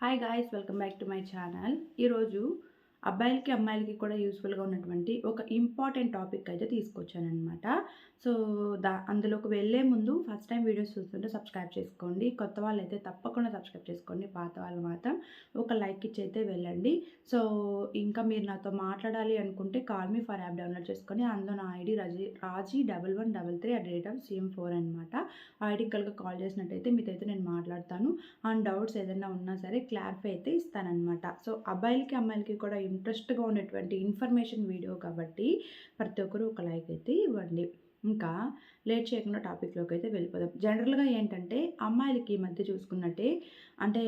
hi guys welcome back to my channel ఈరోజు అబ్బాయిలకి అమ్మాయిలకి కూడా యూస్ఫుల్గా ఉన్నటువంటి ఒక ఇంపార్టెంట్ టాపిక్ అయితే తీసుకొచ్చానమాట సో దా అందులోకి వెళ్ళే ముందు ఫస్ట్ టైం వీడియోస్ చూస్తుంటే సబ్స్క్రైబ్ చేసుకోండి. కొత్త వాళ్ళు అయితే తప్పకుండా సబ్స్క్రైబ్ చేసుకోండి. పాత వాళ్ళు మాత్రం ఒక లైక్ ఇచ్చి అయితే వెళ్ళండి. సో ఇంకా మీరు నాతో మాట్లాడాలి అనుకుంటే call me for app download చేసుకొని అందులో నా ID Raji Raji double one double three at rate of CM four అనమాట ఐడికి కనుక కాల్ చేసినట్టయితే మీతో నేను మాట్లాడతాను. అండ్ డౌట్స్ ఏదైనా ఉన్నా సరే క్లారిఫై అయితే ఇస్తానమాట సో అబ్బాయిలకి అమ్మాయిలకి కూడా ఇంట్రెస్ట్గా ఉన్నటువంటి ఇన్ఫర్మేషన్ వీడియో కాబట్టి ప్రతి ఒక్కరూ ఒక లైక్ అయితే ఇవ్వండి. ఇంకా లేట్ చేయకుండా టాపిక్లోకి అయితే వెళ్ళిపోదాం. జనరల్గా ఏంటంటే అమ్మాయిలకి ఈ మధ్య చూసుకున్నట్టే అంటే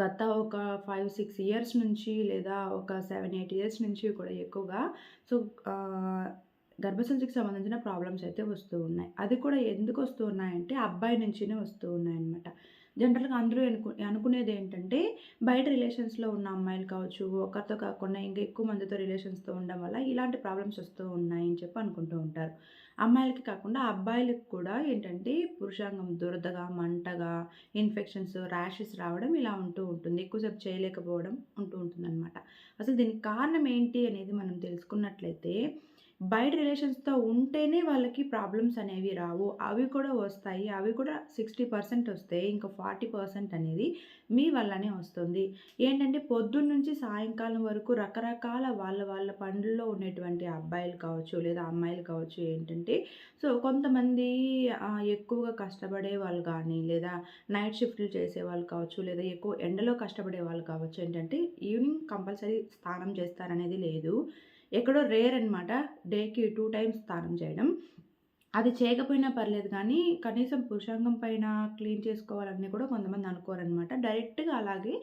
గత ఒక ఫైవ్ సిక్స్ ఇయర్స్ నుంచి లేదా ఒక సెవెన్ ఎయిట్ ఇయర్స్ నుంచి కూడా ఎక్కువగా సో గర్భసంచికి సంబంధించిన ప్రాబ్లమ్స్ అయితే వస్తూ ఉన్నాయి. అది కూడా ఎందుకు వస్తూ ఉన్నాయంటే అబ్బాయి నుంచినే వస్తూ ఉన్నాయన్నమాట. జనరల్గా అందరూ అనుకు అనుకునేది ఏంటంటే బయట రిలేషన్స్లో ఉన్న అమ్మాయిలు కావచ్చు ఒకరితో కాకుండా ఇంకా ఎక్కువ మందితో రిలేషన్స్తో ఉండడం వల్ల ఇలాంటి ప్రాబ్లమ్స్ వస్తూ ఉన్నాయని చెప్పి అనుకుంటూ ఉంటారు. అమ్మాయిలకి కాకుండా అబ్బాయిలకు కూడా ఏంటంటే పురుషాంగం దురదగా మంటగా ఇన్ఫెక్షన్స్ ర్యాషెస్ రావడం ఇలా ఉంటూ ఉంటుంది. ఎక్కువసేపు చేయలేకపోవడం ఉంటూ ఉంటుంది అనమాట అసలు దీనికి కారణం ఏంటి అనేది మనం తెలుసుకున్నట్లయితే బయట రిలేషన్స్తో ఉంటేనే వాళ్ళకి ప్రాబ్లమ్స్ అనేవి రావు. అవి కూడా వస్తాయి. అవి కూడా సిక్స్టీ పర్సెంట్ వస్తాయి ఇంకా ఫార్టీ పర్సెంట్ అనేది మీ వల్లనే వస్తుంది. ఏంటంటే పొద్దున్న నుంచి సాయంకాలం వరకు రకరకాల వాళ్ళ వాళ్ళ పనుల్లో ఉండేటువంటి అబ్బాయిలు కావచ్చు లేదా అమ్మాయిలు కావచ్చు ఏంటంటే సో కొంతమంది ఎక్కువగా కష్టపడే వాళ్ళు కానీ లేదా నైట్ షిఫ్ట్లు చేసే వాళ్ళు కావచ్చు లేదా ఎక్కువ ఎండలో కష్టపడే వాళ్ళు కావచ్చు ఏంటంటే ఈవినింగ్ కంపల్సరీ స్నానం చేస్తారనేది లేదు. ఎక్కడో రేర్ అనమాట డేకి టూ టైమ్స్ స్నానం చేయడం. అది చేయకపోయినా పర్లేదు కానీ కనీసం పురుషాంగం పైన క్లీన్ చేసుకోవాలని కూడా కొంతమంది అనుకోరనమాట డైరెక్ట్గా అలాగే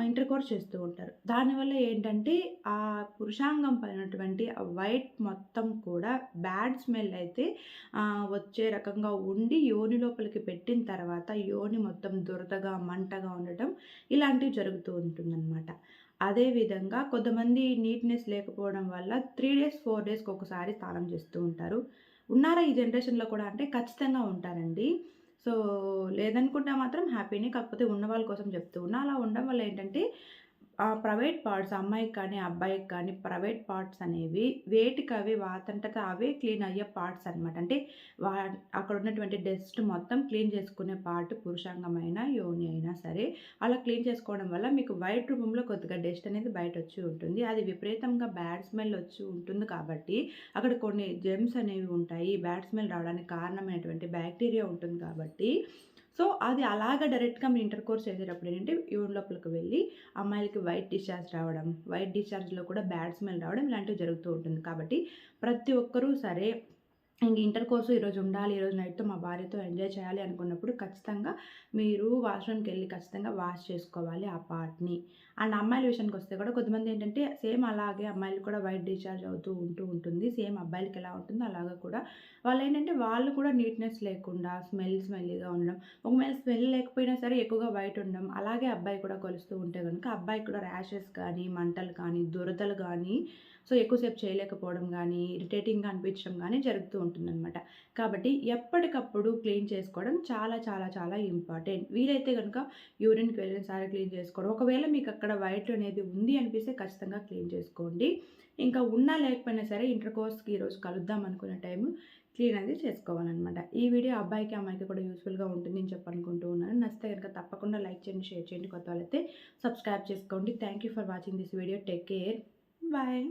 ఇంటర్ కోర్స్ చేస్తూ ఉంటారు. దానివల్ల ఏంటంటే ఆ పురుషాంగం పైనటువంటి ఆ వైట్ మొత్తం కూడా బ్యాడ్ స్మెల్ అయితే వచ్చే రకంగా ఉండి యోని లోపలికి పెట్టిన తర్వాత యోని మొత్తం దురదగా మంటగా ఉండటం ఇలాంటివి జరుగుతూ ఉంటుందన్నమాట. అదేవిధంగా కొంతమంది నీట్నెస్ లేకపోవడం వల్ల త్రీ డేస్ ఫోర్ డేస్కి ఒకసారి స్నానం చేస్తూ ఉంటారు. ఉన్నారా ఈ జనరేషన్లో కూడా? అంటే ఖచ్చితంగా ఉంటారండి. సో లేదనుకుంటే మాత్రం హ్యాపీని కాకపోతే ఉన్న వాళ్ళ కోసం చెప్తూ ఉన్నా. అలా ఉండడం వల్ల ఏంటంటే ప్రైవేట్ పార్ట్స్ అమ్మాయికి కానీ అబ్బాయికి కానీ ప్రైవేట్ పార్ట్స్ అనేవి వేటికి అవి వాతంతట అవే క్లీన్ అయ్యే పార్ట్స్ అనమాట అంటే వా అక్కడ ఉన్నటువంటి డస్ట్ మొత్తం క్లీన్ చేసుకునే పార్ట్ పురుషాంగమైన యోని అయినా సరే అలా క్లీన్ చేసుకోవడం వల్ల మీకు వైట్ రూపంలో కొద్దిగా డస్ట్ అనేది బయట వచ్చి ఉంటుంది. అది విపరీతంగా బ్యాడ్ స్మెల్ వచ్చి ఉంటుంది కాబట్టి అక్కడ కొన్ని జెమ్స్ అనేవి ఉంటాయి. బ్యాడ్ స్మెల్ రావడానికి కారణమైనటువంటి బ్యాక్టీరియా ఉంటుంది కాబట్టి సో అది అలాగ డైరెక్ట్గా మీ ఇంటర్ కోర్స్ చేసేటప్పుడు ఏంటంటే యూన్ లోపలికి వెళ్ళి అమ్మాయిలకి వైట్ డిశ్చార్జ్ రావడం వైట్ డిశ్చార్జ్లో కూడా బ్యాడ్ స్మెల్ రావడం ఇలాంటివి జరుగుతూ ఉంటుంది. కాబట్టి ప్రతి ఒక్కరూ సరే ఇంక ఇంటర్ కోర్సు ఈరోజు ఉండాలి ఈరోజు నైట్తో మా భార్యతో ఎంజాయ్ చేయాలి అనుకున్నప్పుడు ఖచ్చితంగా మీరు వాష్రూమ్కి వెళ్ళి ఖచ్చితంగా వాష్ చేసుకోవాలి ఆ పార్ట్ని. అండ్ అమ్మాయిల విషయానికి వస్తే కూడా కొంతమంది ఏంటంటే సేమ్ అలాగే అమ్మాయిలు కూడా వైట్ డిశ్చార్జ్ అవుతూ ఉంటూ ఉంటుంది సేమ్ అబ్బాయిలకి ఎలా ఉంటుందో అలాగా కూడా. వాళ్ళు ఏంటంటే వాళ్ళు కూడా నీట్నెస్ లేకుండా స్మెల్ స్మెల్లీగా ఉండడం ఒకవేళ స్మెల్ లేకపోయినా సరే ఎక్కువగా వైట్ ఉండడం అలాగే అబ్బాయి కూడా కొలుస్తూ ఉంటే కనుక అబ్బాయికి కూడా ర్యాషెస్ కానీ మంటలు కానీ దురదలు కానీ సో ఎక్కువసేపు చేయలేకపోవడం కానీ ఇరిటేటింగ్గా అనిపించడం కానీ జరుగుతూ ఉంటుందన్నమాట. కాబట్టి ఎప్పటికప్పుడు క్లీన్ చేసుకోవడం చాలా చాలా చాలా ఇంపార్టెంట్. వీలైతే కనుక యూరిన్కి వెళ్ళినసారి క్లీన్ చేసుకోవడం. ఒకవేళ మీకు అక్కడ వైట్ అనేది ఉంది అనిపిస్తే ఖచ్చితంగా క్లీన్ చేసుకోండి. ఇంకా ఉన్నా లేకపోయినా సరే ఇంటర్ కోర్స్కి ఈరోజు కలుద్దాం అనుకునే టైం క్లీన్ అనేది చేసుకోవాలన్నమాట. ఈ వీడియో అబ్బాయికి అమ్మాయికి కూడా యూస్ఫుల్గా ఉంటుంది అని చెప్పనుకుంటూ ఉన్నాను. నచ్చితే కనుక తప్పకుండా లైక్ చేయండి షేర్ చేయండి కొత్త వాళ్ళైతే సబ్స్క్రైబ్ చేసుకోండి. Thank you for watching this video. Take care. Bye.